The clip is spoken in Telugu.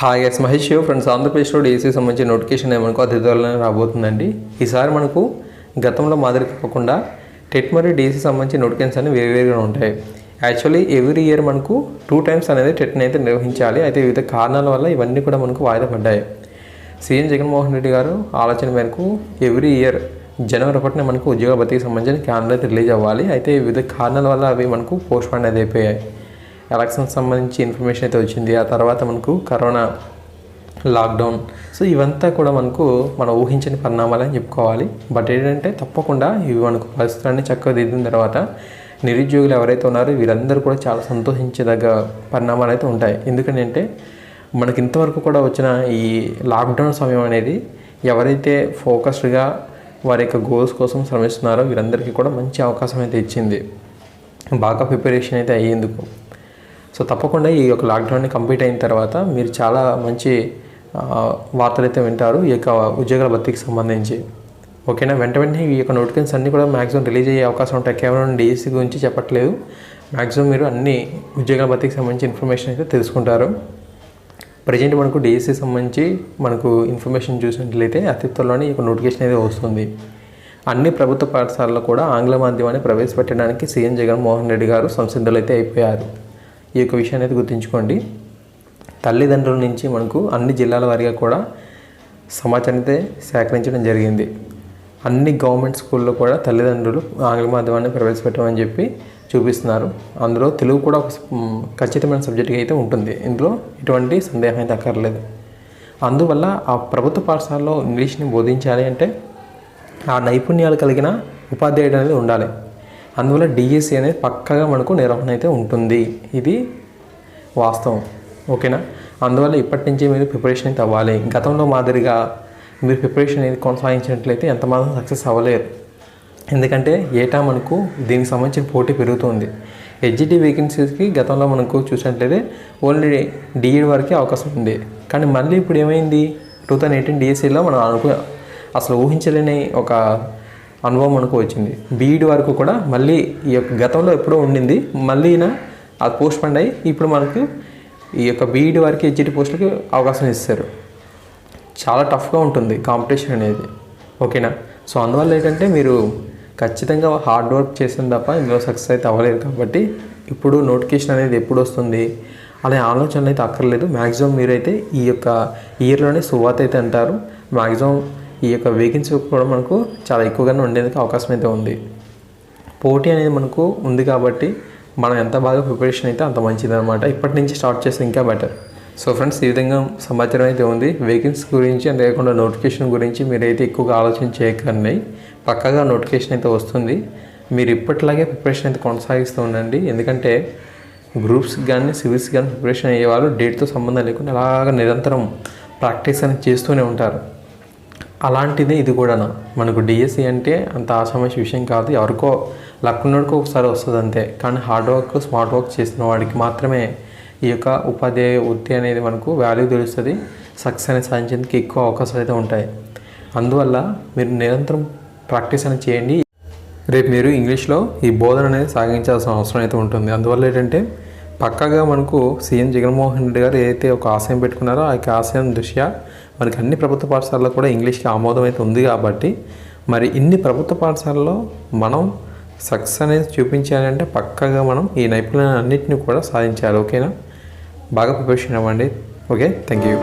Hi S Mahesh Shiv friends ఆంధ్రప్రదేశ్లో డీసీ సంబంధించిన నోటిఫికేషన్ ఏమనుకో అది త్వరలోనే రాబోతుందండి. ఈసారి మనకు గతంలో మాదిరి కాకుండా టెట్ మరియు డీసీ సంబంధించిన నోటిఫికేషన్స్ అనేవి వేరువేరుగా ఉంటాయి. యాక్చువల్లీ ఎవ్రీ ఇయర్ మనకు టూ టైమ్స్ అనేది టెట్ని అయితే నిర్వహించాలి. అయితే వివిధ కారణాల వల్ల ఇవన్నీ కూడా మనకు వాయిదా పడ్డాయి. సీఎం జగన్మోహన్ రెడ్డి గారు ఆలోచన మేరకు ఎవ్రీ ఇయర్ జనవరి ఒకటిన మనకు ఉద్యోగ భర్తీకి సంబంధించిన క్యాలెండర్ అయితే రిలీజ్ అవ్వాలి. అయితే వివిధ కారణాల వల్ల అవి మనకు పోస్ట్ పోన్ అనేది అయిపోయాయి. ఎలక్షన్ సంబంధించి ఇన్ఫర్మేషన్ అయితే వచ్చింది. ఆ తర్వాత మనకు కరోనా లాక్డౌన్. సో ఇవంతా కూడా మనకు మనం ఊహించని పరిణామాలు అని చెప్పుకోవాలి. బట్ ఏంటంటే తప్పకుండా ఇవి మనకు పరిస్థితులన్నీ చక్కగా దిద్దిన తర్వాత నిరుద్యోగులు ఎవరైతే ఉన్నారో వీరందరూ కూడా చాలా సంతోషించదగ్గ పరిణామాలు అయితే ఉంటాయి. ఎందుకంటే మనకి ఇంతవరకు కూడా వచ్చిన ఈ లాక్డౌన్ సమయం అనేది ఎవరైతే ఫోకస్డ్గా వారి యొక్క గోల్స్ కోసం శ్రమిస్తున్నారో వీరందరికీ కూడా మంచి అవకాశం అయితే ఇచ్చింది. బాగా ప్రిపరేషన్ అయితే అయ్యేందుకు. సో తప్పకుండా ఈ యొక్క లాక్డౌన్ని కంప్లీట్ అయిన తర్వాత మీరు చాలా మంచి వార్తలైతే వార్తలు అయితే వింటారు ఈ యొక్క ఉద్యోగాల భర్తీకి సంబంధించి. ఓకేనా? వెంట వెంటనే ఈ యొక్క నోటిఫికేషన్స్ అన్నీ కూడా మ్యాక్సిమం రిలీజ్ అయ్యే అవకాశం ఉంటాయి. కేవలం డిఎస్సి గురించి చెప్పట్లేదు. మ్యాక్సిమం మీరు అన్ని ఉద్యోగాల భర్తీకి సంబంధించి ఇన్ఫర్మేషన్ అయితే తెలుసుకుంటారు. ప్రజెంట్ మనకు డిఎస్సి సంబంధించి మనకు ఇన్ఫర్మేషన్ చూసినట్లయితే అతి త్వరలోనే ఈ యొక్క నోటిఫికేషన్ అయితే వస్తుంది. అన్ని ప్రభుత్వ పాఠశాలలో కూడా ఆంగ్ల మాధ్యమాన్ని ప్రవేశపెట్టడానికి సీఎం జగన్మోహన్ రెడ్డి గారు సంసిద్ధులైతే అయితే అయిపోయారు. ఈ యొక్క విషయాన్ని అయితే గుర్తుంచుకోండి. తల్లిదండ్రుల నుంచి మనకు అన్ని జిల్లాల వారిగా కూడా సమాచారం అయితే సేకరించడం జరిగింది. అన్ని గవర్నమెంట్ స్కూల్లో కూడా తల్లిదండ్రులు ఆంగ్ల మాధ్యమాన్ని ప్రవేశపెట్టమని చెప్పి చూపిస్తున్నారు. అందులో తెలుగు కూడా ఒక ఖచ్చితమైన సబ్జెక్ట్గా అయితే ఉంటుంది. ఇందులో ఎటువంటి సందేహం అయితే అక్కర్లేదు. అందువల్ల ఆ ప్రభుత్వ పాఠశాలలో ఇంగ్లీష్ని బోధించాలి అంటే ఆ నైపుణ్యాలు కలిగిన ఉపాధ్యాయుడు అనేది ఉండాలి. అందువల్ల డిఎస్సి అనేది పక్కగా మనకు నిర్వహణ అయితే ఉంటుంది. ఇది వాస్తవం. ఓకేనా? అందువల్ల ఇప్పటి నుంచి మీరు ప్రిపరేషన్ అయితే అవ్వాలి. గతంలో మాదిరిగా మీరు ప్రిపరేషన్ అనేది కొనసాగించినట్లయితే ఎంతమాత్రం సక్సెస్ అవ్వలేరు ఎందుకంటే ఏటా మనకు దీనికి సంబంధించిన పోటీ పెరుగుతుంది. హెచ్జిటి వేకెన్సీస్కి గతంలో మనకు చూసినట్లయితే ఓన్లీ డిఈడి వరకే అవకాశం ఉంది. కానీ మళ్ళీ ఇప్పుడు ఏమైంది? టూ థౌజండ్ ఎయిటీన్ డిఎస్సిలో మనం అనుకు అసలు ఊహించలేని ఒక అనుభవం అనుకో వచ్చింది. బీఈడి వరకు కూడా మళ్ళీ ఈ యొక్క గతంలో ఎప్పుడో ఉండింది. మళ్ళీనా అది పోస్ట్ పండ్ అయ్యి ఇప్పుడు మనకు ఈ యొక్క బీఈడి వరకు హెచ్జిటి పోస్టులకి అవకాశం ఇస్తారు. చాలా టఫ్గా ఉంటుంది కాంపిటీషన్ అనేది. ఓకేనా? సో అందువల్ల ఏంటంటే మీరు ఖచ్చితంగా హార్డ్ వర్క్ చేసిన తప్ప ఇందులో సక్సెస్ అయితే అవ్వలేదు కాబట్టి ఇప్పుడు నోటిఫికేషన్ అనేది ఎప్పుడు వస్తుంది అనే ఆలోచన అయితే అక్కర్లేదు. మ్యాక్సిమం మీరైతే ఈ యొక్క ఇయర్లోనే సువాత అయితే అంటారు. మ్యాక్సిమం ఈ యొక్క వేకెన్సీ కూడా మనకు చాలా ఎక్కువగానే ఉండేందుకు అవకాశం అయితే ఉంది. పోటీ అనేది మనకు ఉంది కాబట్టి మనం ఎంత బాగా ప్రిపరేషన్ అయితే అంత మంచిది అనమాట ఇప్పటి నుంచి స్టార్ట్ చేస్తే ఇంకా బెటర్ సో ఫ్రెండ్స్ ఈ విధంగా సమాచారం అయితే ఉంది. వేకెన్సీ గురించి అంతేకాకుండా నోటిఫికేషన్ గురించి మీరైతే ఎక్కువగా ఆలోచన చేయకండి. పక్కగా నోటిఫికేషన్ అయితే వస్తుంది. మీరు ఇప్పటిలాగే ప్రిపరేషన్ అయితే కొనసాగిస్తూ ఉండండి. ఎందుకంటే గ్రూప్స్ కానీ సివిల్స్ కానీ ప్రిపరేషన్ అయ్యేవాళ్ళు డేట్తో సంబంధం లేకుండా అలాగ నిరంతరం ప్రాక్టీస్ అనేది చేస్తూనే ఉంటారు. అలాంటిదే ఇది కూడానా. మనకు డిఎస్సి అంటే అంత ఆషామాషి విషయం కాదు. ఎవరికో లక్ ఒకసారి వస్తుంది అంతే. కానీ హార్డ్ వర్క్ స్మార్ట్ వర్క్ చేసిన వాడికి మాత్రమే ఈ యొక్క ఉపాధ్యాయ వృత్తి అనేది మనకు వాల్యూ తెలుస్తుంది. సక్సెస్ అనేది సాధించేందుకు ఎక్కువ అవకాశాలు అయితే ఉంటాయి. అందువల్ల మీరు నిరంతరం ప్రాక్టీస్ అనేది చేయండి. రేపు మీరు ఇంగ్లీష్లో ఈ బోధన అనేది సాగించాల్సిన అవసరం అయితే ఉంటుంది. అందువల్ల ఏంటంటే పక్కాగా మనకు సీఎం జగన్మోహన్ రెడ్డి గారు ఏదైతే ఒక ఆశయం పెట్టుకున్నారో ఆ యొక్క ఆశయం దృష్ట్యా మనకి అన్ని ప్రభుత్వ పాఠశాలలో కూడా ఇంగ్లీష్కి ఆమోదం అయితే ఉంది కాబట్టి మరి ఇన్ని ప్రభుత్వ పాఠశాలలో మనం సక్సెస్ అనేది చూపించాలంటే పక్కాగా మనం ఈ నైపుణ్యాలన్నింటినీ కూడా సాధించాలి ఓకేనా? బాగా ప్రిపరేషన్ అవ్వండి ఓకే? Thank you.